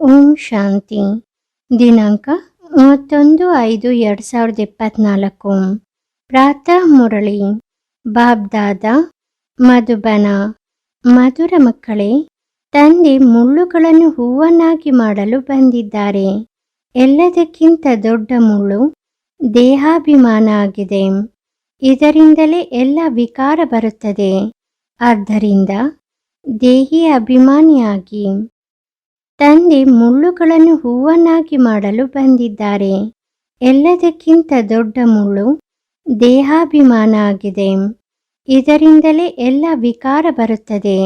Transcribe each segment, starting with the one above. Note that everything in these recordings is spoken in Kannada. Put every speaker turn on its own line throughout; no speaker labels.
ಓಂ ಶಾಂತಿ. ದಿನಾಂಕ ಮೂವತ್ತೊಂದು ಐದು ಎರಡು ಸಾವಿರದ ಇಪ್ಪತ್ನಾಲ್ಕು. ಪ್ರಾತಃ ಮುರಳಿ. ಬಾಬ್ದಾದ, ಮಧುಬನ. ಮಧುರ ಮಕ್ಕಳೇ, ತಂದೆ ಮುಳ್ಳುಗಳನ್ನು ಹೂವನ್ನಾಗಿ ಮಾಡಲು ಬಂದಿದ್ದಾರೆ. ಎಲ್ಲದಕ್ಕಿಂತ ದೊಡ್ಡ ಮುಳ್ಳು ದೇಹಾಭಿಮಾನ ಆಗಿದೆ. ಇದರಿಂದಲೇ ಎಲ್ಲ ವಿಕಾರ ಬರುತ್ತದೆ. ಆದ್ದರಿಂದ ದೇಹಿ ಅಭಿಮಾನಿಯಾಗಿ. ತಂದೆ ಮುಳ್ಳುಗಳನ್ನು ಹೂವನ್ನಾಗಿ ಮಾಡಲು ಬಂದಿದ್ದಾರೆ. ಎಲ್ಲದಕ್ಕಿಂತ ದೊಡ್ಡ ಮುಳ್ಳು ದೇಹಾಭಿಮಾನ ಆಗಿದೆ. ಇದರಿಂದಲೇ ಎಲ್ಲ ವಿಕಾರ ಬರುತ್ತದೆ.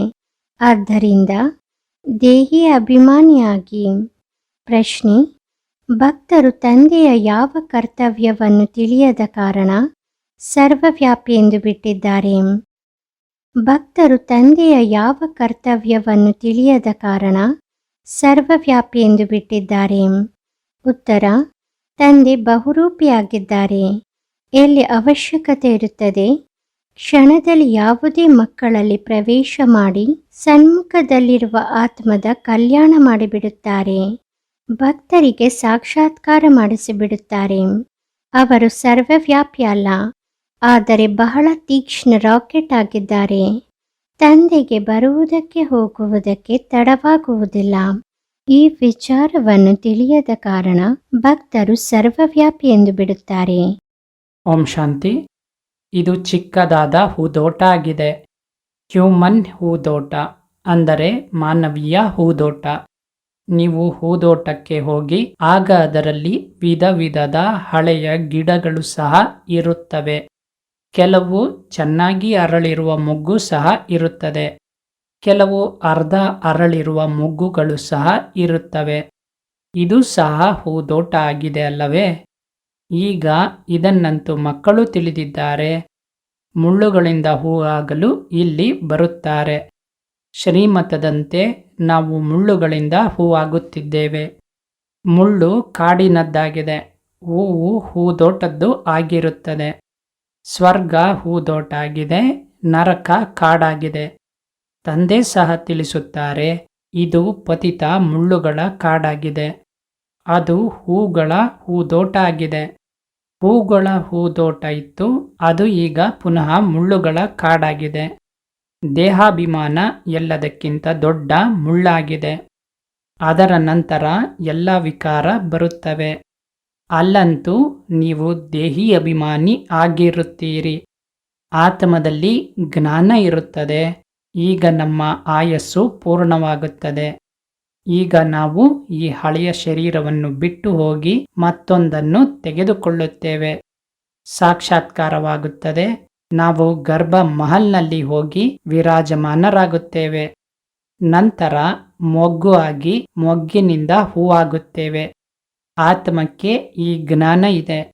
ಆದ್ದರಿಂದ ದೇಹಿ ಅಭಿಮಾನಿಯಾಗಿ. ಪ್ರಶ್ನೆ, ಭಕ್ತರು ತಂದೆಯ ಯಾವ ಕರ್ತವ್ಯವನ್ನು ತಿಳಿಯದ ಕಾರಣ ಸರ್ವವ್ಯಾಪಿ ಎಂದು ಬಿಟ್ಟಿದ್ದಾರೆ. ಭಕ್ತರು ತಂದೆಯ ಯಾವ ಕರ್ತವ್ಯವನ್ನು ತಿಳಿಯದ ಕಾರಣ ಸರ್ವವ್ಯಾಪಿ ಎಂದು ಬಿಟ್ಟಿದ್ದಾರೆ. ಉತ್ತರ, ತಂದೆ ಬಹುರೂಪಿಯಾಗಿದ್ದಾರೆ. ಎಲ್ಲಿ ಅವಶ್ಯಕತೆ ಇರುತ್ತದೆ? ಕ್ಷಣದಲ್ಲಿ ಯಾವುದೇ ಮಕ್ಕಳಲ್ಲಿ ಪ್ರವೇಶ ಮಾಡಿ ಸನ್ಮುಖದಲ್ಲಿರುವ ಆತ್ಮದ ಕಲ್ಯಾಣ ಮಾಡಿಬಿಡುತ್ತಾರೆ. ಭಕ್ತರಿಗೆ ಸಾಕ್ಷಾತ್ಕಾರ ಮಾಡಿಸಿಬಿಡುತ್ತಾರೆ. ಅವರು ಸರ್ವವ್ಯಾಪಿ ಅಲ್ಲ, ಆದರೆ ಬಹಳ ತೀಕ್ಷ್ಣ ರಾಕೆಟ್ ಆಗಿದ್ದಾರೆ. ತಂದೆಗೆ ಬರುವುದಕ್ಕೆ ಹೋಗುವುದಕ್ಕೆ ತಡವಾಗುವುದಿಲ್ಲ. ಈ ವಿಚಾರವನ್ನು ತಿಳಿಯದ ಕಾರಣ ಭಕ್ತರು ಸರ್ವವ್ಯಾಪಿ ಎಂದು ಬಿಡುತ್ತಾರೆ.
ಓಂ ಶಾಂತಿ. ಇದು ಚಿಕ್ಕದಾದ ಹೂದೋಟ ಆಗಿದೆ. ಹ್ಯೂಮನ್ ಹೂದೋಟ ಅಂದರೆ ಮಾನವೀಯ ಹೂದೋಟ. ನೀವು ಹೂದೋಟಕ್ಕೆ ಹೋಗಿ ಆಗ ಅದರಲ್ಲಿ ವಿಧ ವಿಧದ ಹಳೆಯ ಗಿಡಗಳು ಸಹ ಇರುತ್ತವೆ. ಕೆಲವು ಚೆನ್ನಾಗಿ ಅರಳಿರುವ ಮೊಗ್ಗು ಸಹ ಇರುತ್ತದೆ. ಕೆಲವು ಅರ್ಧ ಅರಳಿರುವ ಮೊಗ್ಗುಗಳು ಸಹ ಇರುತ್ತವೆ. ಇದು ಸಹ ಹೂದೋಟ ಆಗಿದೆ ಅಲ್ಲವೇ? ಈಗ ಇದನ್ನಂತೂ ಮಕ್ಕಳು ತಿಳಿದಿದ್ದಾರೆ. ಮುಳ್ಳುಗಳಿಂದ ಹೂ ಆಗಲು ಇಲ್ಲಿ ಬರುತ್ತಾರೆ. ಶ್ರೀಮತದಂತೆ ನಾವು ಮುಳ್ಳುಗಳಿಂದ ಹೂವಾಗುತ್ತಿದ್ದೇವೆ ಮುಳ್ಳು ಕಾಡಿನದ್ದಾಗಿದೆ. ಹೂವು ಹೂದೋಟದ್ದು ಆಗಿರುತ್ತದೆ. ಸ್ವರ್ಗ ಹೂದೋಟಾಗಿದೆ, ನರಕ ಕಾಡಾಗಿದೆ. ತಂದೆ ಸಹ ತಿಳಿಸುತ್ತಾರೆ, ಇದು ಪತಿತ ಮುಳ್ಳುಗಳ ಕಾಡಾಗಿದೆ. ಅದು ಹೂಗಳ ಹೂದೋಟ ಆಗಿದೆ ಹೂಗಳ ಹೂದೋಟ ಇತ್ತು, ಅದು ಈಗ ಪುನಃ ಮುಳ್ಳುಗಳ ಕಾಡಾಗಿದೆ. ದೇಹಾಭಿಮಾನ ಎಲ್ಲದಕ್ಕಿಂತ ದೊಡ್ಡ ಮುಳ್ಳಾಗಿದೆ. ಅದರ ನಂತರ ಎಲ್ಲ ವಿಕಾರ ಬರುತ್ತವೆ. ಅಲ್ಲಂತೂ ನೀವು ದೇಹಿ ಅಭಿಮಾನಿ ಆಗಿರುತ್ತೀರಿ. ಆತ್ಮದಲ್ಲಿ ಜ್ಞಾನ ಇರುತ್ತದೆ. ಈಗ ನಮ್ಮ ಆಯಸ್ಸು ಪೂರ್ಣವಾಗುತ್ತದೆ. ಈಗ ನಾವು ಈ ಹಳೆಯ ಶರೀರವನ್ನು ಬಿಟ್ಟು ಹೋಗಿ ಮತ್ತೊಂದನ್ನು ತೆಗೆದುಕೊಳ್ಳುತ್ತೇವೆ. ಸಾಕ್ಷಾತ್ಕಾರವಾಗುತ್ತದೆ. ನಾವು ಗರ್ಭ ಮಹಲ್ನಲ್ಲಿ ಹೋಗಿ ವಿರಾಜಮಾನರಾಗುತ್ತೇವೆ. ನಂತರ ಮೊಗ್ಗು ಆಗಿ ಮೊಗ್ಗಿನಿಂದ ಹೂವಾಗುತ್ತೇವೆ. ಆತ್ಮಕ್ಕೆ ಈ ಜ್ಞಾನ ಇದೆ.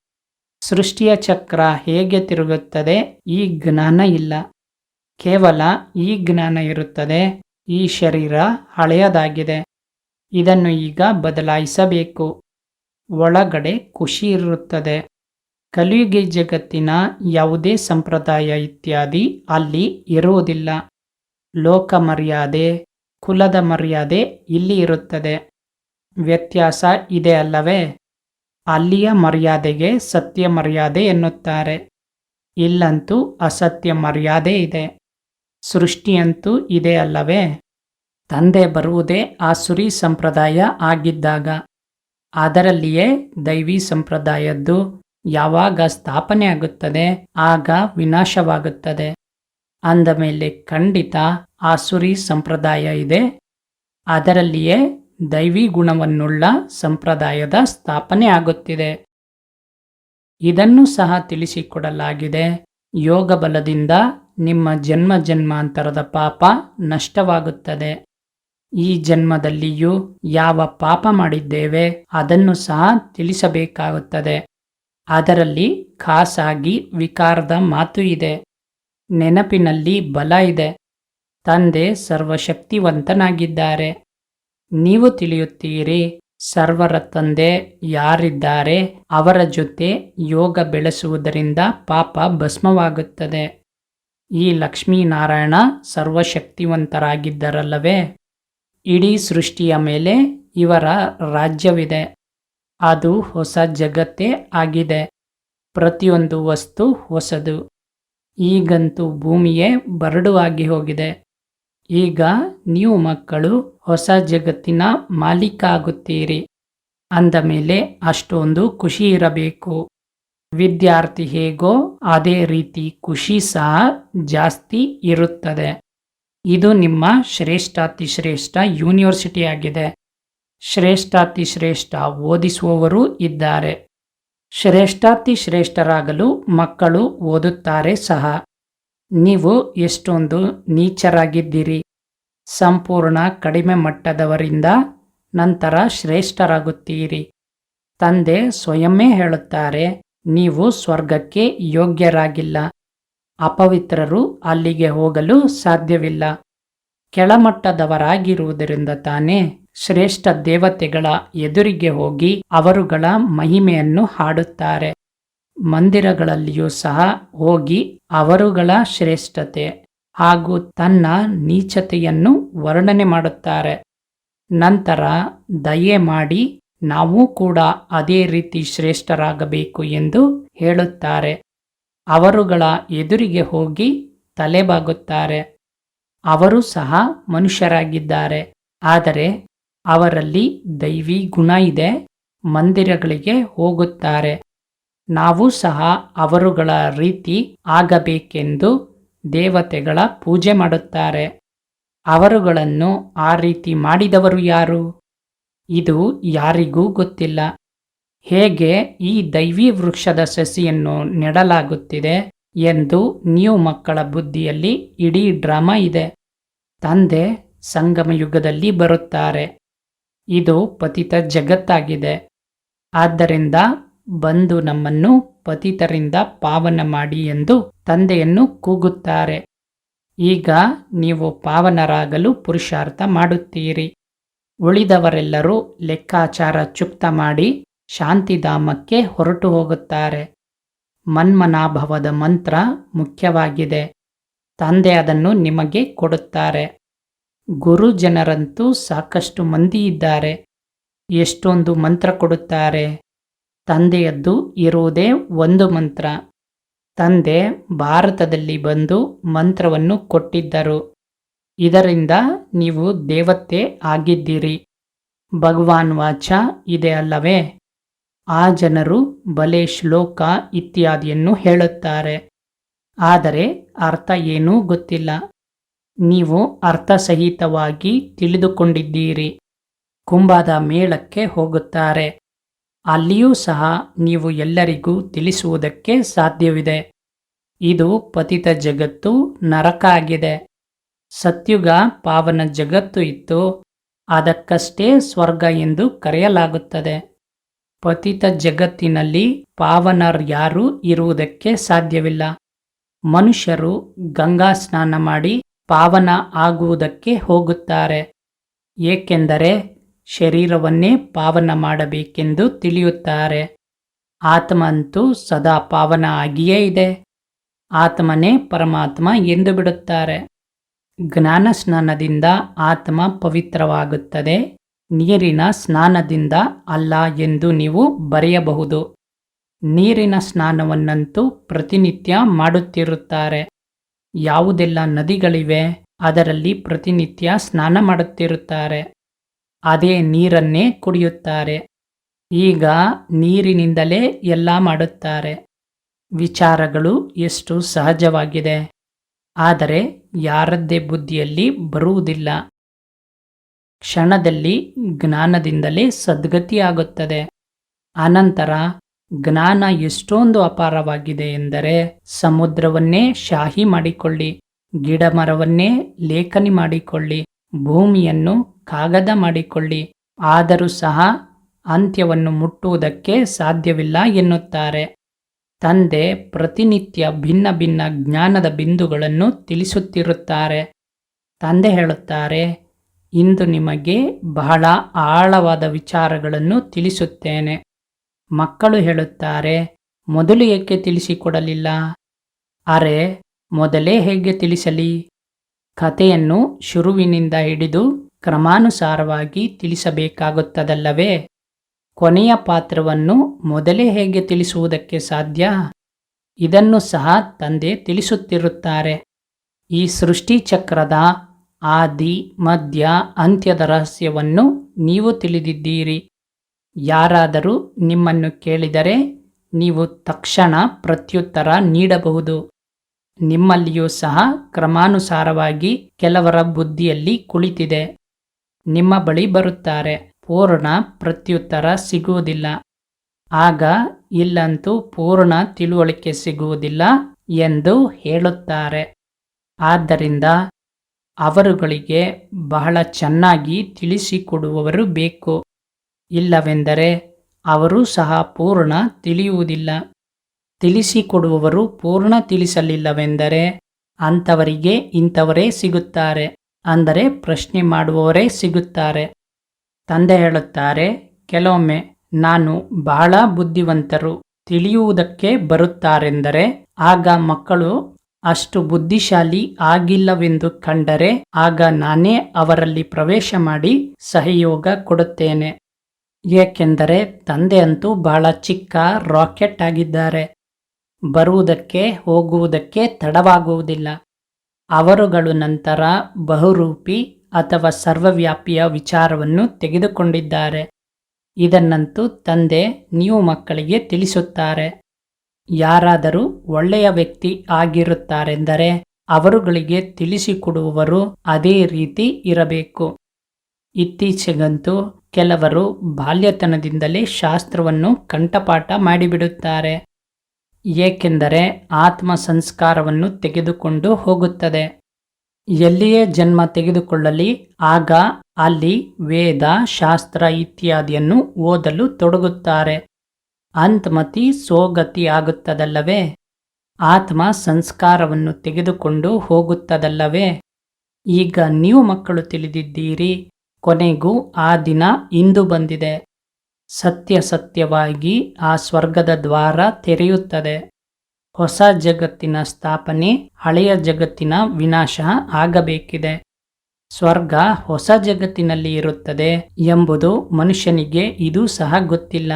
ಸೃಷ್ಟಿಯ ಚಕ್ರ ಹೇಗೆ ತಿರುಗುತ್ತದೆ? ಈ ಜ್ಞಾನ ಇಲ್ಲ. ಕೇವಲ ಈ ಜ್ಞಾನ ಇರುತ್ತದೆ. ಈ ಶರೀರ ಹಳೆಯದಾಗಿದೆ. ಇದನ್ನು ಈಗ ಬದಲಾಯಿಸಬೇಕು. ಒಳಗಡೆ ಖುಷಿ ಇರುತ್ತದೆ. ಕಲಿಯುಗೆ ಜಗತ್ತಿನ ಯಾವುದೇ ಸಂಪ್ರದಾಯ ಇತ್ಯಾದಿ ಅಲ್ಲಿ ಇರುವುದಿಲ್ಲ. ಲೋಕ ಮರ್ಯಾದೆ, ಕುಲದ ಮರ್ಯಾದೆ ಇಲ್ಲಿ ಇರುತ್ತದೆ. ವ್ಯತ್ಯಾಸ ಇದೆ ಅಲ್ಲವೇ? ಅಲ್ಲಿಯ ಮರ್ಯಾದೆಗೆ ಸತ್ಯ ಮರ್ಯಾದೆ ಎನ್ನುತ್ತಾರೆ. ಇಲ್ಲಂತೂ ಅಸತ್ಯ ಮರ್ಯಾದೆ ಇದೆ. ಸೃಷ್ಟಿಯಂತೂ ಇದೆ ಅಲ್ಲವೇ? ತಂದೆ ಬರುವುದೇ ಆಸುರಿ ಸಂಪ್ರದಾಯ ಆಗಿದ್ದಾಗ. ಅದರಲ್ಲಿಯೇ ದೈವಿ ಸಂಪ್ರದಾಯದ್ದು ಯಾವಾಗ ಸ್ಥಾಪನೆ ಆಗುತ್ತದೆ, ಆಗ ವಿನಾಶವಾಗುತ್ತದೆ. ಅಂದ ಮೇಲೆ ಖಂಡಿತ ಆಸುರಿ ಸಂಪ್ರದಾಯ ಇದೆ. ಅದರಲ್ಲಿಯೇ ದೈವಿ ಗುಣವನ್ನುಳ್ಳ ಸಂಪ್ರದಾಯದ ಸ್ಥಾಪನೆ ಆಗುತ್ತಿದೆ. ಇದನ್ನು ಸಹ ತಿಳಿಸಿಕೊಡಲಾಗಿದೆ. ಯೋಗ ಬಲದಿಂದ ನಿಮ್ಮ ಜನ್ಮ ಜನ್ಮಾಂತರದ ಪಾಪ ನಷ್ಟವಾಗುತ್ತದೆ. ಈ ಜನ್ಮದಲ್ಲಿಯೂ ಯಾವ ಪಾಪ ಮಾಡಿದ್ದೇವೆ ಅದನ್ನು ಸಹ ತಿಳಿಸಬೇಕಾಗುತ್ತದೆ. ಅದರಲ್ಲಿ ಖಾಸಾಗಿ ವಿಕಾರದ ಮಾತು ಇದೆ. ನೆನಪಿನಲ್ಲಿ ಬಲ ಇದೆ. ತಂದೆ ಸರ್ವಶಕ್ತಿವಂತನಾಗಿದ್ದಾರೆ. ನೀವು ತಿಳಿಯುತ್ತೀರಿ, ಸರ್ವರ ತಂದೆ ಯಾರಿದ್ದಾರೆ ಅವರ ಜೊತೆ ಯೋಗ ಬೆಳೆಸುವುದರಿಂದ ಪಾಪ ಭಸ್ಮವಾಗುತ್ತದೆ. ಈ ಲಕ್ಷ್ಮೀನಾರಾಯಣ ಸರ್ವಶಕ್ತಿವಂತರಾಗಿದ್ದರಲ್ಲವೇ? ಇಡೀ ಸೃಷ್ಟಿಯ ಮೇಲೆ ಇವರ ರಾಜ್ಯವಿದೆ. ಅದು ಹೊಸ ಜಗತ್ತೇ ಆಗಿದೆ. ಪ್ರತಿಯೊಂದು ವಸ್ತು ಹೊಸದು. ಈಗಂತೂ ಭೂಮಿಯೇ ಬರಡು ಆಗಿ ಹೋಗಿದೆ. ಈಗ ನೀವು ಮಕ್ಕಳು ಹೊಸ ಜಗತ್ತಿನ ಮಾಲೀಕ ಆಗುತ್ತೀರಿ ಅಂದ ಮೇಲೆ ಅಷ್ಟೊಂದು ಖುಷಿ ಇರಬೇಕು. ವಿದ್ಯಾರ್ಥಿ ಹೇಗೋ ಅದೇ ರೀತಿ ಖುಷಿ ಸಹ ಜಾಸ್ತಿ ಇರುತ್ತದೆ. ಇದು ನಿಮ್ಮ ಶ್ರೇಷ್ಠಾತಿ ಶ್ರೇಷ್ಠ ಯೂನಿವರ್ಸಿಟಿ ಆಗಿದೆ ಶ್ರೇಷ್ಠಾತಿ ಶ್ರೇಷ್ಠ ಓದಿಸುವವರು ಇದ್ದಾರೆ. ಶ್ರೇಷ್ಠಾತಿ ಶ್ರೇಷ್ಠರಾಗಲು ಮಕ್ಕಳು ಓದುತ್ತಾರೆ ಸಹ. ನೀವು ಎಷ್ಟೊಂದು ನೀಚರಾಗಿದ್ದೀರಿ. ಸಂಪೂರ್ಣ ಕಡಿಮೆ ಮಟ್ಟದವರಿಂದ ನಂತರ ಶ್ರೇಷ್ಠರಾಗುತ್ತೀರಿ. ತಂದೆ ಸ್ವಯಂವೇ ಹೇಳುತ್ತಾರೆ, ನೀವು ಸ್ವರ್ಗಕ್ಕೆ ಯೋಗ್ಯರಾಗಿಲ್ಲ. ಅಪವಿತ್ರರು ಅಲ್ಲಿಗೆ ಹೋಗಲು ಸಾಧ್ಯವಿಲ್ಲ. ಕೆಳಮಟ್ಟದವರಾಗಿರುವುದರಿಂದ ತಾನೇ ಶ್ರೇಷ್ಠ ದೇವತೆಗಳ ಎದುರಿಗೆ ಹೋಗಿ ಅವರುಗಳ ಮಹಿಮೆಯನ್ನು ಹಾಡುತ್ತಾರೆ. ಮಂದಿರಗಳಲ್ಲಿಯೂ ಸಹ ಹೋಗಿ ಅವರುಗಳ ಶ್ರೇಷ್ಠತೆ ಹಾಗೂ ತನ್ನ ನೀಚತೆಯನ್ನು ವರ್ಣನೆ ಮಾಡುತ್ತಾರೆ. ನಂತರ ದಯೆ ಮಾಡಿ ನಾವು ಕೂಡ ಅದೇ ರೀತಿ ಶ್ರೇಷ್ಠರಾಗಬೇಕು ಎಂದು ಹೇಳುತ್ತಾರೆ. ಅವರುಗಳ ಎದುರಿಗೆ ಹೋಗಿ ತಲೆಬಾಗುತ್ತಾರೆ. ಅವರು ಸಹ ಮನುಷ್ಯರಾಗಿದ್ದಾರೆ. ಆದರೆ ಅವರಲ್ಲಿ ದೈವಿ ಗುಣ ಇದೆ. ಮಂದಿರಗಳಿಗೆ ಹೋಗುತ್ತಾರೆ. ನಾವು ಸಹ ಅವರುಗಳ ರೀತಿ ಆಗಬೇಕೆಂದು ದೇವತೆಗಳ ಪೂಜೆ ಮಾಡುತ್ತಾರೆ. ಅವರುಗಳನ್ನು ಆ ರೀತಿ ಮಾಡಿದವರು ಯಾರು? ಇದು ಯಾರಿಗೂ ಗೊತ್ತಿಲ್ಲ. ಹೇಗೆ ಈ ದೈವಿ ವೃಕ್ಷದ ಸಸಿಯನ್ನು ನೆಡಲಾಗುತ್ತಿದೆ ಎಂದು ನೀವು ಮಕ್ಕಳ ಬುದ್ಧಿಯಲ್ಲಿ ಇಡೀ ಡ್ರಾಮಾ ಇದೆ. ತಂದೆ ಸಂಗಮ ಯುಗದಲ್ಲಿ ಬರುತ್ತಾರೆ. ಇದು ಪತಿತ ಜಗತ್ತಾಗಿದೆ. ಆದ್ದರಿಂದ ಬಂದು ನಮ್ಮನ್ನು ಪತಿತರಿಂದ ಪಾವನ ಮಾಡಿ ಎಂದು ತಂದೆಯನ್ನು ಕೂಗುತ್ತಾರೆ. ಈಗ ನೀವು ಪಾವನರಾಗಲು ಪುರುಷಾರ್ಥ ಮಾಡುತ್ತೀರಿ. ಉಳಿದವರೆಲ್ಲರೂ ಲೆಕ್ಕಾಚಾರ ಚುಕ್ತ ಮಾಡಿ ಶಾಂತಿಧಾಮಕ್ಕೆ ಹೊರಟು ಹೋಗುತ್ತಾರೆ. ಮನ್ಮನಾಭವದ ಮಂತ್ರ ಮುಖ್ಯವಾಗಿದೆ. ತಂದೆ ಅದನ್ನು ನಿಮಗೆ ಕೊಡುತ್ತಾರೆ. ಗುರು ಜನರಂತೂ ಸಾಕಷ್ಟು ಮಂದಿ ಇದ್ದಾರೆ. ಎಷ್ಟೊಂದು ಮಂತ್ರ ಕೊಡುತ್ತಾರೆ. ತಂದೆಯದ್ದು ಇರುವುದೇ ಒಂದು ಮಂತ್ರ. ತಂದೆ ಭಾರತದಲ್ಲಿ ಬಂದು ಮಂತ್ರವನ್ನು ಕೊಟ್ಟಿದ್ದರು. ಇದರಿಂದ ನೀವು ದೇವತೆ ಆಗಿದ್ದೀರಿ. ಭಗವಾನ್ ವಾಚ ಇದೆ ಅಲ್ಲವೇ? ಆ ಜನರು ಬಲೆ ಶ್ಲೋಕ ಇತ್ಯಾದಿಯನ್ನು ಹೇಳುತ್ತಾರೆ. ಆದರೆ ಅರ್ಥ ಏನೂ ಗೊತ್ತಿಲ್ಲ. ನೀವು ಅರ್ಥಸಹಿತವಾಗಿ ತಿಳಿದುಕೊಂಡಿದ್ದೀರಿ. ಕುಂಭದ ಮೇಳಕ್ಕೆ ಹೋಗುತ್ತಾರೆ. ಅಲ್ಲಿಯೂ ಸಹ ನೀವು ಎಲ್ಲರಿಗೂ ತಿಳಿಸುವುದಕ್ಕೆ ಸಾಧ್ಯವಿದೆ. ಇದು ಪತಿತ ಜಗತ್ತು ನರಕ ಆಗಿದೆ. ಸತ್ಯುಗ ಪಾವನ ಜಗತ್ತು ಇತ್ತು. ಅದಕ್ಕಷ್ಟೇ ಸ್ವರ್ಗ ಎಂದು ಕರೆಯಲಾಗುತ್ತದೆ. ಪತಿತ ಜಗತ್ತಿನಲ್ಲಿ ಪಾವನರ್ ಯಾರೂ ಇರುವುದಕ್ಕೆ ಸಾಧ್ಯವಿಲ್ಲ. ಮನುಷ್ಯರು ಗಂಗಾ ಸ್ನಾನ ಮಾಡಿ ಪಾವನ ಆಗುವುದಕ್ಕೆ ಹೋಗುತ್ತಾರೆ. ಏಕೆಂದರೆ ಶರೀರವನ್ನೇ ಪಾವನ ಮಾಡಬೇಕೆಂದು ತಿಳಿಯುತ್ತಾರೆ. ಆತ್ಮ ಅಂತೂ ಸದಾ ಪಾವನ ಆಗಿಯೇ ಇದೆ. ಆತ್ಮನೇ ಪರಮಾತ್ಮ ಎಂದು ಬಿಡುತ್ತಾರೆ. ಜ್ಞಾನ ಸ್ನಾನದಿಂದ ಆತ್ಮ ಪವಿತ್ರವಾಗುತ್ತದೆ. ನೀರಿನ ಸ್ನಾನದಿಂದ ಅಲ್ಲ ಎಂದು ನೀವು ಬರೆಯಬಹುದು. ನೀರಿನ ಸ್ನಾನವನ್ನಂತೂ ಪ್ರತಿನಿತ್ಯ ಮಾಡುತ್ತಿರುತ್ತಾರೆ. ಯಾವುದೆಲ್ಲ ನದಿಗಳಿವೆ, ಅದರಲ್ಲಿ ಪ್ರತಿನಿತ್ಯ ಸ್ನಾನ ಮಾಡುತ್ತಿರುತ್ತಾರೆ. ಅದೇ ನೀರನ್ನೇ ಕುಡಿಯುತ್ತಾರೆ. ಈಗ ನೀರಿನಿಂದಲೇ ಎಲ್ಲ ಮಾಡುತ್ತಾರೆ. ವಿಚಾರಗಳು ಎಷ್ಟು ಸಹಜವಾಗಿದೆ. ಆದರೆ ಯಾರದ್ದೇ ಬುದ್ಧಿಯಲ್ಲಿ ಬರುವುದಿಲ್ಲ. ಕ್ಷಣದಲ್ಲಿ ಜ್ಞಾನದಿಂದಲೇ ಸದ್ಗತಿಯಾಗುತ್ತದೆ. ಅನಂತರ ಜ್ಞಾನ ಎಷ್ಟೊಂದು ಅಪಾರವಾಗಿದೆ ಎಂದರೆ ಸಮುದ್ರವನ್ನೇ ಶಾಹಿ ಮಾಡಿಕೊಳ್ಳಿ, ಗಿಡಮರವನ್ನೇ ಲೇಖನಿ ಮಾಡಿಕೊಳ್ಳಿ, ಭೂಮಿಯನ್ನು ಕಾಗದ ಮಾಡಿಕೊಳ್ಳಿ. ಆದರೂ ಸಹ ಅಂತ್ಯವನ್ನು ಮುಟ್ಟುವುದಕ್ಕೆ ಸಾಧ್ಯವಿಲ್ಲ ಎನ್ನುತ್ತಾರೆ. ತಂದೆ ಪ್ರತಿನಿತ್ಯ ಭಿನ್ನ ಭಿನ್ನ ಜ್ಞಾನದ ಬಿಂದುಗಳನ್ನು ತಿಳಿಸುತ್ತಿರುತ್ತಾರೆ. ತಂದೆ ಹೇಳುತ್ತಾರೆ, ಇಂದು ನಿಮಗೆ ಬಹಳ ಆಳವಾದ ವಿಚಾರಗಳನ್ನು ತಿಳಿಸುತ್ತೇನೆ. ಮಕ್ಕಳು ಹೇಳುತ್ತಾರೆ, ಮೊದಲು ಏಕೆ ತಿಳಿಸಿಕೊಡಲಿಲ್ಲ? ಅರೆ, ಮೊದಲೇ ಹೇಗೆ ತಿಳಿಸಲಿ? ಕಥೆಯನ್ನು ಶುರುವಿನಿಂದ ಹಿಡಿದು ಕ್ರಮಾನುಸಾರವಾಗಿ ತಿಳಿಸಬೇಕಾಗುತ್ತದಲ್ಲವೇ? ಕೊನೆಯ ಪಾತ್ರವನ್ನು ಮೊದಲೇ ಹೇಗೆ ತಿಳಿಸುವುದಕ್ಕೆ ಸಾಧ್ಯ? ಇದನ್ನು ಸಹ ತಂದೆ ತಿಳಿಸುತ್ತಿರುತ್ತಾರೆ. ಈ ಸೃಷ್ಟಿಚಕ್ರದ ಆದಿ, ಮಧ್ಯ, ಅಂತ್ಯದ ರಹಸ್ಯವನ್ನು ನೀವು ತಿಳಿದಿದ್ದೀರಿ. ಯಾರಾದರೂ ನಿಮ್ಮನ್ನು ಕೇಳಿದರೆ ನೀವು ತಕ್ಷಣ ಪ್ರತ್ಯುತ್ತರ ನೀಡಬಹುದು. ನಿಮ್ಮಲ್ಲಿಯೂ ಸಹ ಕ್ರಮಾನುಸಾರವಾಗಿ ಕೆಲವರ ಬುದ್ಧಿಯಲ್ಲಿ ಕುಳಿತಿದೆ. ನಿಮ್ಮ ಬಳಿ ಬರುತ್ತಾರೆ. ಪೂರ್ಣ ಪ್ರತ್ಯುತ್ತರ ಸಿಗುವುದಿಲ್ಲ. ಆಗ ಇಲ್ಲಂತೂ ಪೂರ್ಣ ತಿಳುವಳಿಕೆ ಸಿಗುವುದಿಲ್ಲ ಎಂದು ಹೇಳುತ್ತಾರೆ. ಆದ್ದರಿಂದ ಅವರುಗಳಿಗೆ ಬಹಳ ಚೆನ್ನಾಗಿ ತಿಳಿಸಿಕೊಡುವವರು ಬೇಕು. ಇಲ್ಲವೆಂದರೆ ಅವರೂ ಸಹ ಪೂರ್ಣ ತಿಳಿಯುವುದಿಲ್ಲ. ತಿಳಿಸಿಕೊಡುವವರು ಪೂರ್ಣ ತಿಳಿಸಲಿಲ್ಲವೆಂದರೆ ಅಂಥವರಿಗೆ ಇಂಥವರೇ ಸಿಗುತ್ತಾರೆ. ಅಂದರೆ ಪ್ರಶ್ನೆ ಮಾಡುವವರೇ ಸಿಗುತ್ತಾರೆ. ತಂದೆ ಹೇಳುತ್ತಾರೆ, ಕೆಲವೊಮ್ಮೆ ನಾನು ಬಹಳ ಬುದ್ಧಿವಂತರು, ತಿಳಿಯುವುದಕ್ಕೆ ಬರುತ್ತಾರೆಂದರೆ ಆಗ ಮಕ್ಕಳು ಅಷ್ಟು ಬುದ್ಧಿಶಾಲಿ ಆಗಿಲ್ಲವೆಂದು ಕಂಡರೆ ಆಗ ನಾನೇ ಅವರಲ್ಲಿ ಪ್ರವೇಶ ಮಾಡಿ ಸಹಯೋಗ ಕೊಡುತ್ತೇನೆ. ಏಕೆಂದರೆ ತಂದೆ ಅಂತೂ ಬಹಳ ಚಿಕ್ಕ ರಾಕೆಟ್ ಆಗಿದ್ದಾರೆ. ಬರುವುದಕ್ಕೆ ಹೋಗುವುದಕ್ಕೆ ತಡವಾಗುವುದಿಲ್ಲ. ಅವರುಗಳು ನಂತರ ಬಹುರೂಪಿ ಅಥವಾ ಸರ್ವವ್ಯಾಪಿಯ ವಿಚಾರವನ್ನು ತೆಗೆದುಕೊಂಡಿದ್ದಾರೆ. ಇದನ್ನಂತೂ ತಂದೆ ನೀವು ಮಕ್ಕಳಿಗೆ ತಿಳಿಸುತ್ತಾರೆ. ಯಾರಾದರೂ ಒಳ್ಳೆಯ ವ್ಯಕ್ತಿ ಆಗಿರುತ್ತಾರೆಂದರೆ ಅವರುಗಳಿಗೆ ತಿಳಿಸಿಕೊಡುವವರು ಅದೇ ರೀತಿ ಇರಬೇಕು. ಇತ್ತೀಚೆಗಂತೂ ಕೆಲವರು ಬಾಲ್ಯತನದಿಂದಲೇ ಶಾಸ್ತ್ರವನ್ನು ಕಂಠಪಾಠ ಮಾಡಿಬಿಡುತ್ತಾರೆ. ಏಕೆಂದರೆ ಆತ್ಮ ಸಂಸ್ಕಾರವನ್ನು ತೆಗೆದುಕೊಂಡು ಹೋಗುತ್ತದೆ. ಎಲ್ಲಿಯೇ ಜನ್ಮ ತೆಗೆದುಕೊಳ್ಳಲಿ, ಆಗ ಅಲ್ಲಿ ವೇದ, ಶಾಸ್ತ್ರ ಇತ್ಯಾದಿಯನ್ನು ಓದಲು ತೊಡಗುತ್ತಾರೆ. ಅಂತಮತಿ ಸೋಗತಿ ಆಗುತ್ತದಲ್ಲವೇ? ಆತ್ಮ ಸಂಸ್ಕಾರವನ್ನು ತೆಗೆದುಕೊಂಡು ಹೋಗುತ್ತದಲ್ಲವೇ? ಈಗ ನೀವು ಮಕ್ಕಳು ತಿಳಿದಿದ್ದೀರಿ, ಕೊನೆಗೂ ಆ ದಿನ ಇಂದು ಬಂದಿದೆ. ಸತ್ಯ ಸತ್ಯವಾಗಿ ಆ ಸ್ವರ್ಗದ ದ್ವಾರ ತೆರೆಯುತ್ತದೆ. ಹೊಸ ಜಗತ್ತಿನ ಸ್ಥಾಪನೆ, ಹಳೆಯ ಜಗತ್ತಿನ ವಿನಾಶ ಆಗಬೇಕಿದೆ. ಸ್ವರ್ಗ ಹೊಸ ಜಗತ್ತಿನಲ್ಲಿ ಇರುತ್ತದೆ ಎಂಬುದು ಮನುಷ್ಯನಿಗೆ ಇದು ಸಹ ಗೊತ್ತಿಲ್ಲ.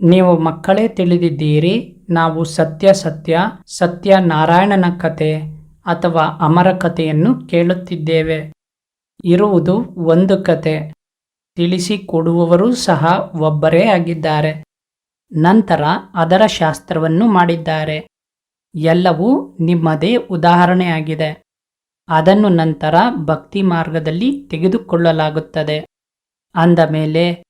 ನೀವು ಮಕ್ಕಳೇ ತಿಳಿದಿದ್ದೀರಿ, ನಾವು ಸತ್ಯ ಸತ್ಯ ಸತ್ಯ ನಾರಾಯಣನ ಕತೆ ಅಥವಾ ಅಮರ ಕಥೆಯನ್ನು ಕೇಳುತ್ತಿದ್ದೇವೆ. ಇರುವುದು ಒಂದು ಕತೆ. ತಿಳಿಸಿಕೊಡುವವರೂ ಸಹ ಒಬ್ಬರೇ ಆಗಿದ್ದಾರೆ. ನಂತರ ಅದರ ಶಾಸ್ತ್ರವನ್ನು ಮಾಡಿದ್ದಾರೆ. ಎಲ್ಲವೂ ನಿಮ್ಮದೇ ಉದಾಹರಣೆಯಾಗಿದೆ. ಅದನ್ನು ನಂತರ ಭಕ್ತಿ ಮಾರ್ಗದಲ್ಲಿ ತೆಗೆದುಕೊಳ್ಳಲಾಗುತ್ತದೆ. ಅಂದ ಮೇಲೆ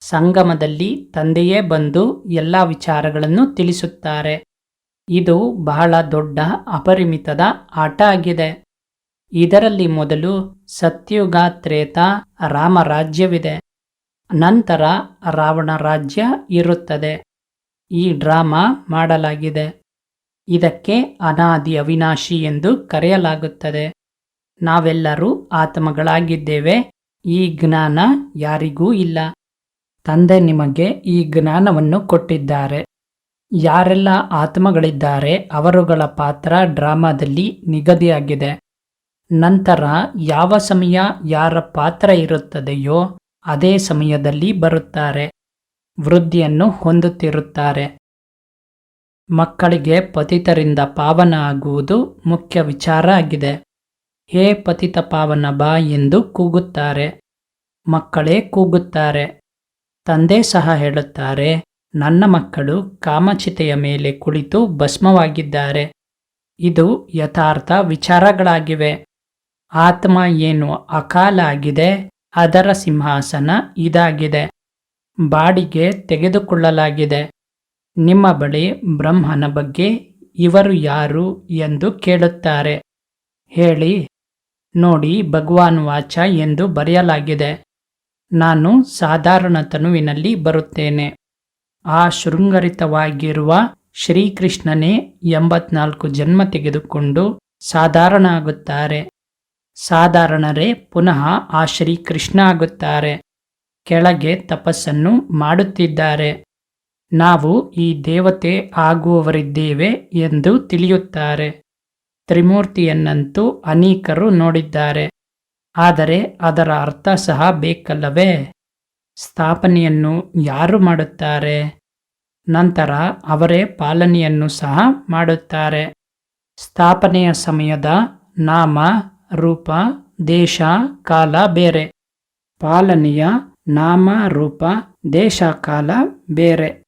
ಸಂಗಮದಲ್ಲಿ ತಂದೆಯೇ ಬಂದು ಎಲ್ಲ ವಿಚಾರಗಳನ್ನು ತಿಳಿಸುತ್ತಾರೆ. ಇದು ಬಹಳ ದೊಡ್ಡ ಅಪರಿಮಿತದ ಆಟ ಆಗಿದೆ. ಇದರಲ್ಲಿ ಮೊದಲು ಸತ್ಯುಗಾತ್ರೇತ ರಾಮ ರಾಜ್ಯವಿದೆ ನಂತರ ರಾವಣ ರಾಜ್ಯ ಇರುತ್ತದೆ. ಈ ಡ್ರಾಮಾ ಮಾಡಲಾಗಿದೆ. ಇದಕ್ಕೆ ಅನಾದಿ ಅವಿನಾಶಿ ಎಂದು ಕರೆಯಲಾಗುತ್ತದೆ. ನಾವೆಲ್ಲರೂ ಆತ್ಮಗಳಾಗಿದ್ದೇವೆ. ಈ ಜ್ಞಾನ ಯಾರಿಗೂ ಇಲ್ಲ. ತಂದೆ ನಿಮಗೆ ಈ ಜ್ಞಾನವನ್ನು ಕೊಟ್ಟಿದ್ದಾರೆ. ಯಾರೆಲ್ಲ ಆತ್ಮಗಳಿದ್ದಾರೆ, ಅವರುಗಳ ಪಾತ್ರ ಡ್ರಾಮಾದಲ್ಲಿ ನಿಗದಿಯಾಗಿದೆ. ನಂತರ ಯಾವ ಸಮಯ ಯಾರ ಪಾತ್ರ ಇರುತ್ತದೆಯೋ ಅದೇ ಸಮಯದಲ್ಲಿ ಬರುತ್ತಾರೆ. ವೃದ್ಧಿಯನ್ನು ಹೊಂದುತ್ತಿರುತ್ತಾರೆ. ಮಕ್ಕಳಿಗೆ ಪತಿತರಿಂದ ಪಾವನ ಆಗುವುದು ಮುಖ್ಯ ವಿಚಾರ ಆಗಿದೆ. ಹೇ ಪತಿತ ಪಾವನ ಬಾ ಎಂದು ಕೂಗುತ್ತಾರೆ. ಮಕ್ಕಳೇ ಕೂಗುತ್ತಾರೆ. ತಂದೆ ಸಹ ಹೇಳುತ್ತಾರೆ, ನನ್ನ ಮಕ್ಕಳು ಕಾಮಚಿತೆಯ ಮೇಲೆ ಕುಳಿತು ಭಸ್ಮವಾಗಿದ್ದಾರೆ. ಇದು ಯಥಾರ್ಥ ವಿಚಾರಗಳಾಗಿವೆ. ಆತ್ಮ ಏನು ಅಕಾಲ ಆಗಿದೆ, ಅದರ ಸಿಂಹಾಸನ ಇದಾಗಿದೆ. ಬಾಡಿಗೆ ತೆಗೆದುಕೊಳ್ಳಲಾಗಿದೆ. ನಿಮ್ಮ ಬಳಿ ಬ್ರಹ್ಮನ ಬಗ್ಗೆ ಇವರು ಯಾರು ಎಂದು ಕೇಳುತ್ತಾರೆ. ಹೇಳಿ, ನೋಡಿ ಭಗವಾನ್ ವಾಚ ಎಂದು ಬರೆಯಲಾಗಿದೆ. ನಾನು ಸಾಧಾರಣ ತನುವಿನಲ್ಲಿ ಬರುತ್ತೇನೆ. ಆ ಶೃಂಗರಿತವಾಗಿರುವ ಶ್ರೀಕೃಷ್ಣನೇ ಎಂಬತ್ನಾಲ್ಕು ಜನ್ಮ ತೆಗೆದುಕೊಂಡು ಸಾಧಾರಣ ಆಗುತ್ತಾರೆ. ಸಾಧಾರಣರೇ ಪುನಃ ಆ ಶ್ರೀಕೃಷ್ಣ ಆಗುತ್ತಾರೆ. ಕೆಳಗೆ ತಪಸ್ಸನ್ನು ಮಾಡುತ್ತಿದ್ದಾರೆ. ನಾವು ಈ ದೇವತೆ ಆಗುವವರಿದ್ದೇವೆ ಎಂದು ತಿಳಿಯುತ್ತಾರೆ. ತ್ರಿಮೂರ್ತಿಯನ್ನಂತೂ ಅನೇಕರು ನೋಡಿದ್ದಾರೆ. ಆದರೆ ಅದರ ಅರ್ಥ ಸಹ ಬೇಕಲ್ಲವೇ? ಸ್ಥಾಪನೆಯನ್ನು ಯಾರು ಮಾಡುತ್ತಾರೆ? ನಂತರ ಅವರೇ ಪಾಲನೆಯನ್ನು ಸಹ ಮಾಡುತ್ತಾರೆ. ಸ್ಥಾಪನೆಯ ಸಮಯದ ನಾಮ ರೂಪ, ದೇಶ, ಕಾಲ ಬೇರೆ. ಪಾಲನೆಯ ನಾಮ, ರೂಪ, ದೇಶ, ಕಾಲ ಬೇರೆ.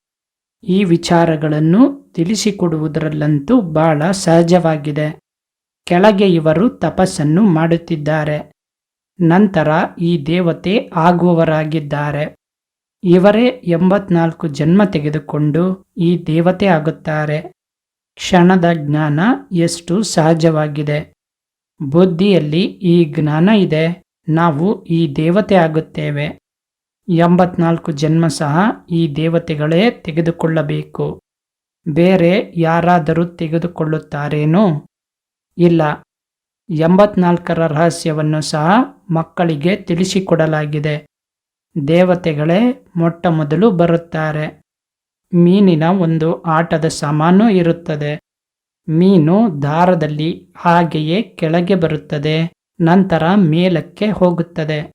ಈ ವಿಚಾರಗಳನ್ನು ತಿಳಿಸಿಕೊಡುವುದರಲ್ಲಂತೂ ಬಹಳ ಸಹಜವಾಗಿದೆ. ಕೆಳಗೆ ಇವರು ತಪಸ್ಸನ್ನು ಮಾಡುತ್ತಿದ್ದಾರೆ. ನಂತರ ಈ ದೇವತೆ ಆಗುವವರಾಗಿದ್ದಾರೆ. ಇವರೇ ಎಂಬತ್ನಾಲ್ಕು ಜನ್ಮ ತೆಗೆದುಕೊಂಡು ಈ ದೇವತೆ ಆಗುತ್ತಾರೆ. ಕ್ಷಣದ ಜ್ಞಾನ ಎಷ್ಟು ಸಹಜವಾಗಿದೆ. ಬುದ್ಧಿಯಲ್ಲಿ ಈ ಜ್ಞಾನ ಇದೆ. ನಾವು ಈ ದೇವತೆ ಆಗುತ್ತೇವೆ. ಎಂಬತ್ನಾಲ್ಕು ಜನ್ಮ ಸಹ ಈ ದೇವತೆಗಳೇ ತೆಗೆದುಕೊಳ್ಳಬೇಕು. ಬೇರೆ ಯಾರಾದರೂ ತೆಗೆದುಕೊಳ್ಳುತ್ತಾರೇನೋ? ಇಲ್ಲ. ಎಂಬತ್ನಾಲ್ಕರ ರಹಸ್ಯವನ್ನು ಸಹ ಮಕ್ಕಳಿಗೆ ತಿಳಿಸಿಕೊಡಲಾಗಿದೆ. ದೇವತೆಗಳೇ ಮೊಟ್ಟ ಮೊದಲು ಬರುತ್ತಾರೆ. ಮೀನಿನ ಒಂದು ಆಟದ ಸಾಮಾನು ಇರುತ್ತದೆ. ಮೀನು ದಾರದಲ್ಲಿ ಹಾಗೆಯೇ ಕೆಳಗೆ ಬರುತ್ತದೆ, ನಂತರ ಮೇಲಕ್ಕೆ ಹೋಗುತ್ತದೆ.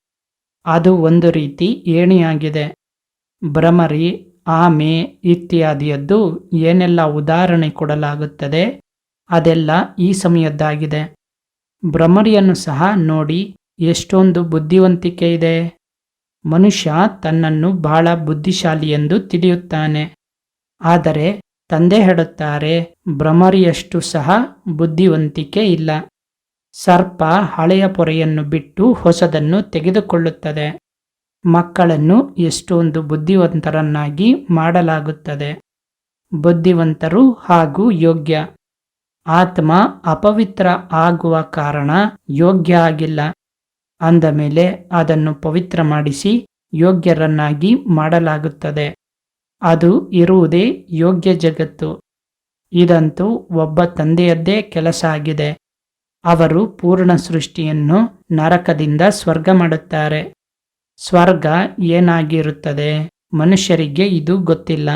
ಅದು ಒಂದು ರೀತಿ ಏಣಿಯಾಗಿದೆ. ಭ್ರಮರಿ, ಆಮೆ ಇತ್ಯಾದಿಯದ್ದು ಏನೆಲ್ಲ ಉದಾಹರಣೆ ಕೊಡಲಾಗುತ್ತದೆ, ಅದೆಲ್ಲ ಈ ಸಮಯದ್ದಾಗಿದೆ. ಭ್ರಮರಿಯನ್ನು ಸಹ ನೋಡಿ ಎಷ್ಟೊಂದು ಬುದ್ಧಿವಂತಿಕೆ ಇದೆ. ಮನುಷ್ಯ ತನ್ನನ್ನು ಬಹಳ ಬುದ್ಧಿಶಾಲಿ ಎಂದು ತಿಳಿಯುತ್ತಾನೆ. ಆದರೆ ತಂದೆ ಹೇಳುತ್ತಾರೆ, ಭ್ರಮರಿಯಷ್ಟು ಸಹ ಬುದ್ಧಿವಂತಿಕೆ ಇಲ್ಲ. ಸರ್ಪ ಹಳೆಯ ಪೊರೆಯನ್ನು ಬಿಟ್ಟು ಹೊಸದನ್ನು ತೆಗೆದುಕೊಳ್ಳುತ್ತದೆ. ಮಕ್ಕಳನ್ನು ಎಷ್ಟೊಂದು ಬುದ್ಧಿವಂತರನ್ನಾಗಿ ಮಾಡಲಾಗುತ್ತದೆ. ಬುದ್ಧಿವಂತರು ಹಾಗೂ ಯೋಗ್ಯ. ಆತ್ಮ ಅಪವಿತ್ರ ಆಗುವ ಕಾರಣ ಯೋಗ್ಯ ಆಗಿಲ್ಲ. ಅಂದ ಮೇಲೆ ಅದನ್ನು ಪವಿತ್ರ ಮಾಡಿಸಿ ಯೋಗ್ಯರನ್ನಾಗಿ ಮಾಡಲಾಗುತ್ತದೆ. ಅದು ಇರುವುದೇ ಯೋಗ್ಯ ಜಗತ್ತು. ಇದಂತೂ ಒಬ್ಬ ತಂದೆಯದ್ದೇ ಕೆಲಸ ಆಗಿದೆ. ಅವರು ಪೂರ್ಣ ಸೃಷ್ಟಿಯನ್ನು ನರಕದಿಂದ ಸ್ವರ್ಗ ಮಾಡುತ್ತಾರೆ. ಸ್ವರ್ಗ ಏನಾಗಿರುತ್ತದೆ? ಮನುಷ್ಯರಿಗೆ ಇದು ಗೊತ್ತಿಲ್ಲ.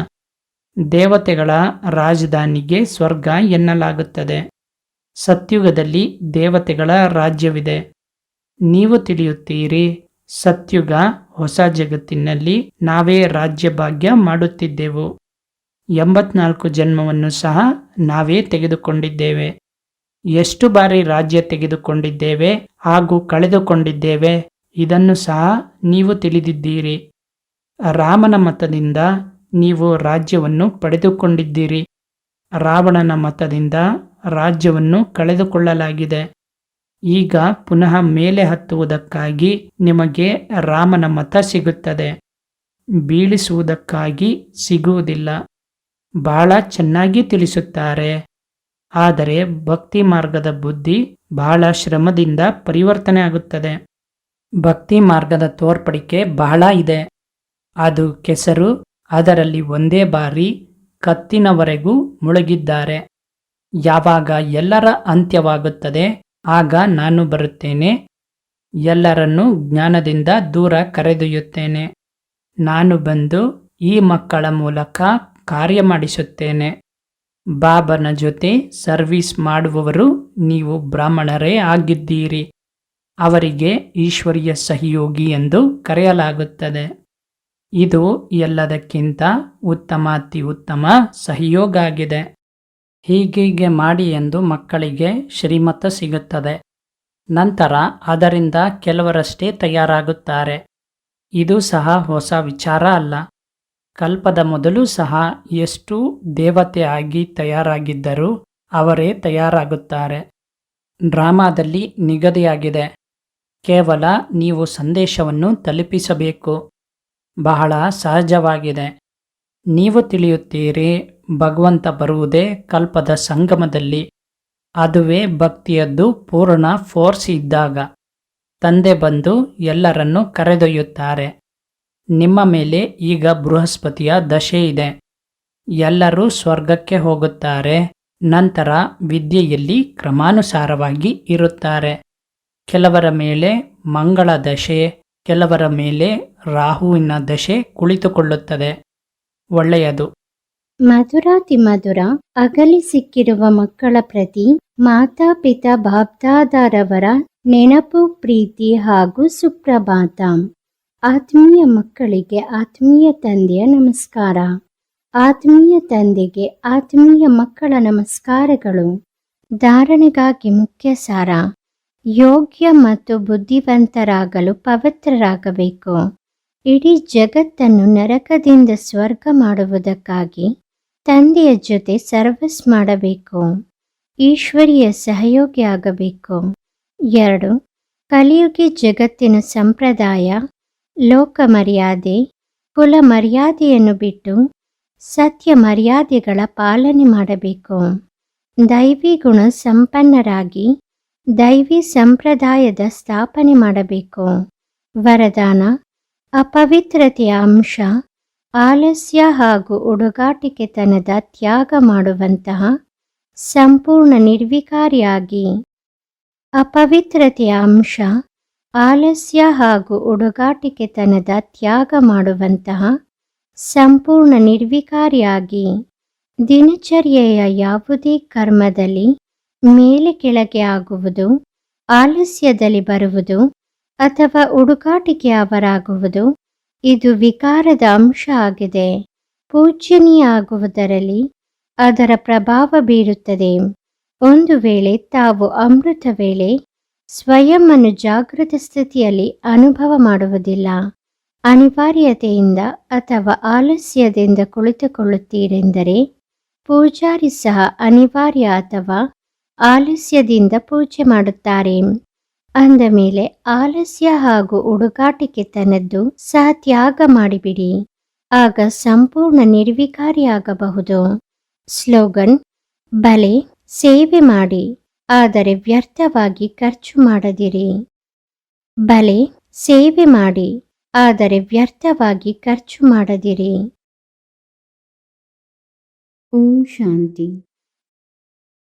ದೇವತೆಗಳ ರಾಜಧಾನಿಗೆ ಸ್ವರ್ಗ ಎನ್ನಲಾಗುತ್ತದೆ. ಸತ್ಯುಗದಲ್ಲಿ ದೇವತೆಗಳ ರಾಜ್ಯವಿದೆ. ನೀವು ತಿಳಿಯುತ್ತೀರಿ, ಸತ್ಯುಗ ಹೊಸ ಜಗತ್ತಿನಲ್ಲಿ ನಾವೇ ರಾಜ್ಯ ಭಾಗ್ಯ ಮಾಡುತ್ತಿದ್ದೆವು. ಎಂಬತ್ನಾಲ್ಕು ಜನ್ಮವನ್ನು ಸಹ ನಾವೇ ತೆಗೆದುಕೊಂಡಿದ್ದೇವೆ. ಎಷ್ಟು ಬಾರಿ ರಾಜ್ಯ ತೆಗೆದುಕೊಂಡಿದ್ದೇವೆ ಹಾಗೂ ಕಳೆದುಕೊಂಡಿದ್ದೇವೆ, ಇದನ್ನು ಸಹ ನೀವು ತಿಳಿದಿದ್ದೀರಿ. ರಾಮನ ಮತದಿಂದ ನೀವು ರಾಜ್ಯವನ್ನು ಪಡೆದುಕೊಂಡಿದ್ದೀರಿ. ರಾವಣನ ಮತದಿಂದ ರಾಜ್ಯವನ್ನು ಕಳೆದುಕೊಳ್ಳಲಾಗಿದೆ. ಈಗ ಪುನಃ ಮೇಲೆ ಹತ್ತುವುದಕ್ಕಾಗಿ ನಿಮಗೆ ರಾಮನ ಮತ ಸಿಗುತ್ತದೆ. ಬೀಳಿಸುವುದಕ್ಕಾಗಿ ಸಿಗುವುದಿಲ್ಲ. ಬಹಳ ಚೆನ್ನಾಗಿ ತಿಳಿಸುತ್ತಾರೆ. ಆದರೆ ಭಕ್ತಿ ಮಾರ್ಗದ ಬುದ್ಧಿ ಬಹಳ ಶ್ರಮದಿಂದ ಪರಿವರ್ತನೆ ಆಗುತ್ತದೆ. ಭಕ್ತಿ ಮಾರ್ಗದ ತೋರ್ಪಡಿಕೆ ಬಹಳ ಇದೆ. ಅದು ಕೆಸರು ಅದರಲ್ಲಿ ಒಂದೇ ಬಾರಿ ಕತ್ತಿನವರೆಗೂ ಮುಳುಗಿದ್ದಾರೆ. ಯಾವಾಗ ಎಲ್ಲರ ಅಂತ್ಯವಾಗುತ್ತದೆ ಆಗ ನಾನು ಬರುತ್ತೇನೆ. ಎಲ್ಲರನ್ನೂ ಜ್ಞಾನದಿಂದ ದೂರ ಕರೆದೊಯ್ಯುತ್ತೇನೆ. ನಾನು ಬಂದು ಈ ಮಕ್ಕಳ ಮೂಲಕ ಕಾರ್ಯ ಮಾಡಿಸುತ್ತೇನೆ. ಬಾಬನ ಜೊತೆ ಸರ್ವಿಸ್ ಮಾಡುವವರು ನೀವು ಬ್ರಾಹ್ಮಣರೇ ಆಗಿದ್ದೀರಿ. ಅವರಿಗೆ ಈಶ್ವರಿಯ ಸಹಯೋಗಿ ಎಂದು ಕರೆಯಲಾಗುತ್ತದೆ. ಇದು ಎಲ್ಲದಕ್ಕಿಂತ ಉತ್ತಮಾತಿ ಉತ್ತಮ ಸಹಯೋಗ ಆಗಿದೆ ಹೀಗೀಗೆ ಮಾಡಿ ಎಂದು ಮಕ್ಕಳಿಗೆ ಶ್ರೀಮತ ಸಿಗುತ್ತದೆ. ನಂತರ ಅದರಿಂದ ಕೆಲವರಷ್ಟೇ ತಯಾರಾಗುತ್ತಾರೆ. ಇದು ಸಹ ಹೊಸ ವಿಚಾರ ಅಲ್ಲ. ಕಲ್ಪದ ಮೊದಲು ಸಹ ಎಷ್ಟು ದೇವತೆ ಆಗಿ ತಯಾರಾಗಿದ್ದರೂ ಅವರೇ ತಯಾರಾಗುತ್ತಾರೆ. ಡ್ರಾಮಾದಲ್ಲಿ ನಿಗದಿಯಾಗಿದೆ. ಕೇವಲ ನೀವು ಸಂದೇಶವನ್ನು ತಲುಪಿಸಬೇಕು. ಬಹಳ ಸಹಜವಾಗಿದೆ. ನೀವು ತಿಳಿಯುತ್ತೀರಿ, ಭಗವಂತ ಬರುವುದೇ ಕಲ್ಪದ ಸಂಗಮದಲ್ಲಿ. ಅದುವೇ ಭಕ್ತಿಯದ್ದು ಪೂರ್ಣ ಫೋರ್ಸ್ ಇದ್ದಾಗ. ತಂದೆ ಬಂದು ಎಲ್ಲರನ್ನು ಕರೆದೊಯ್ಯುತ್ತಾರೆ. ನಿಮ್ಮ ಮೇಲೆ ಈಗ ಬೃಹಸ್ಪತಿಯ ದಶೆ ಇದೆ. ಎಲ್ಲರೂ ಸ್ವರ್ಗಕ್ಕೆ ಹೋಗುತ್ತಾರೆ. ನಂತರ ವಿದ್ಯೆಯಲ್ಲಿ ಕ್ರಮಾನುಸಾರವಾಗಿ ಇರುತ್ತಾರೆ. ಕೆಲವರ ಮೇಲೆ ಮಂಗಳ ದಶೆ, ಕೆಲವರ ಮೇಲೆ ರಾಹುವಿನ ದಶೆ ಕುಳಿತುಕೊಳ್ಳುತ್ತದೆ. ಒಳ್ಳೆಯದು.
ಮಧುರಾತಿ ಮಧುರ ಅಗಲಿ ಸಿಕ್ಕಿರುವ ಮಕ್ಕಳ ಪ್ರತಿ ಮಾತಾಪಿತಾ ಬಾಬ್ದಾದಾರವರ ನೆನಪು, ಪ್ರೀತಿ ಹಾಗೂ ಸುಪ್ರಭಾತ. ಆತ್ಮೀಯ ಮಕ್ಕಳಿಗೆ ಆತ್ಮೀಯ ತಂದೆಯ ನಮಸ್ಕಾರ. ಆತ್ಮೀಯ ತಂದೆಗೆ ಆತ್ಮೀಯ ಮಕ್ಕಳ ನಮಸ್ಕಾರಗಳು. ಧಾರಣೆಗಾಗಿ ಮುಖ್ಯ ಸಾರ. ಯೋಗ್ಯ ಮತ್ತು ಬುದ್ಧಿವಂತರಾಗಲು ಪವಿತ್ರರಾಗಬೇಕು. ಇಡೀ ಜಗತ್ತನ್ನು ನರಕದಿಂದ ಸ್ವರ್ಗ ಮಾಡುವುದಕ್ಕಾಗಿ ತಂದೆಯ ಜೊತೆ ಸರ್ವಿಸ್ ಮಾಡಬೇಕು. ಈಶ್ವರಿಯ ಸಹಯೋಗಿ ಆಗಬೇಕು. ಎರಡು, ಕಲಿಯುಗಿ ಜಗತ್ತಿನ ಸಂಪ್ರದಾಯ ಲೋಕ ಮರ್ಯಾದೆ ಕುಲ ಮರ್ಯಾದೆಯನ್ನು ಬಿಟ್ಟು ಸತ್ಯ ಮರ್ಯಾದೆಗಳ ಪಾಲನೆ ಮಾಡಬೇಕು. ದೈವಿ ಗುಣ ಸಂಪನ್ನರಾಗಿ ದೈವಿ ಸಂಪ್ರದಾಯದ ಸ್ಥಾಪನೆ ಮಾಡಬೇಕು. ವರದಾನ ಅಪವಿತ್ರತೆಯ ಅಂಶ, ಆಲಸ್ಯ ಹಾಗೂ ಉಡುಗಾಟಿಕೆತನದ ತ್ಯಾಗ ಮಾಡುವಂತಹ ಸಂಪೂರ್ಣ ನಿರ್ವಿಕಾರಿಯಾಗಿ. ಅಪವಿತ್ರತೆಯ ಅಂಶ, ಆಲಸ್ಯ ಹಾಗೂ ಉಡುಗಾಟಿಕೆತನದ ತ್ಯಾಗ ಮಾಡುವಂತಹ ಸಂಪೂರ್ಣ ನಿರ್ವಿಕಾರಿಯಾಗಿ. ದಿನಚರ್ಯೆಯ ಯಾವುದೇ ಕರ್ಮದಲ್ಲಿ ಮೇಲೆ ಕೆಳಗೆ ಆಗುವುದು, ಆಲಸ್ಯದಲ್ಲಿ ಬರುವುದು ಅಥವಾ ಹುಡುಕಾಟಿಕೆ ಅವರಾಗುವುದು ಇದು ವಿಕಾರದ ಅಂಶ ಆಗಿದೆ. ಪೂಜ್ಯನೀಯ ಆಗುವುದರಲ್ಲಿ ಅದರ ಪ್ರಭಾವ ಬೀರುತ್ತದೆ. ಒಂದು ವೇಳೆ ತಾವು ಅಮೃತ ವೇಳೆ ಸ್ವಯಂ ಅನ್ನು ಜಾಗೃತ ಸ್ಥಿತಿಯಲ್ಲಿ ಅನುಭವ ಮಾಡುವುದಿಲ್ಲ, ಅನಿವಾರ್ಯತೆಯಿಂದ ಅಥವಾ ಆಲಸ್ಯದಿಂದ ಕುಳಿತುಕೊಳ್ಳುತ್ತೀರೆಂದರೆ ಪೂಜಾರಿ ಸಹ ಅನಿವಾರ್ಯ ಅಥವಾ ಆಲಸ್ಯದಿಂದ ಪೂಜೆ ಮಾಡುತ್ತಾರೆ. ಅಂದ ಮೇಲೆ ಆಲಸ್ಯ ಹಾಗೂ ಉಡುಗಾಟಿಕೆತನದ್ದು ಸಹ ತ್ಯಾಗ ಮಾಡಿಬಿಡಿ. ಆಗ ಸಂಪೂರ್ಣ ನಿರ್ವಿಕಾರಿಯಾಗಬಹುದು. ಸ್ಲೋಗನ್, ಬಲೆ, ಸೇವೆ ಮಾಡಿ, ಆದರೆ ವ್ಯರ್ಥವಾಗಿ ಖರ್ಚು ಮಾಡದಿರಿ. ಬಲೆ, ಸೇವೆ ಮಾಡಿ, ಆದರೆ ವ್ಯರ್ಥವಾಗಿ ಖರ್ಚು ಮಾಡದಿರಿ. ಓಂ ಶಾಂತಿ.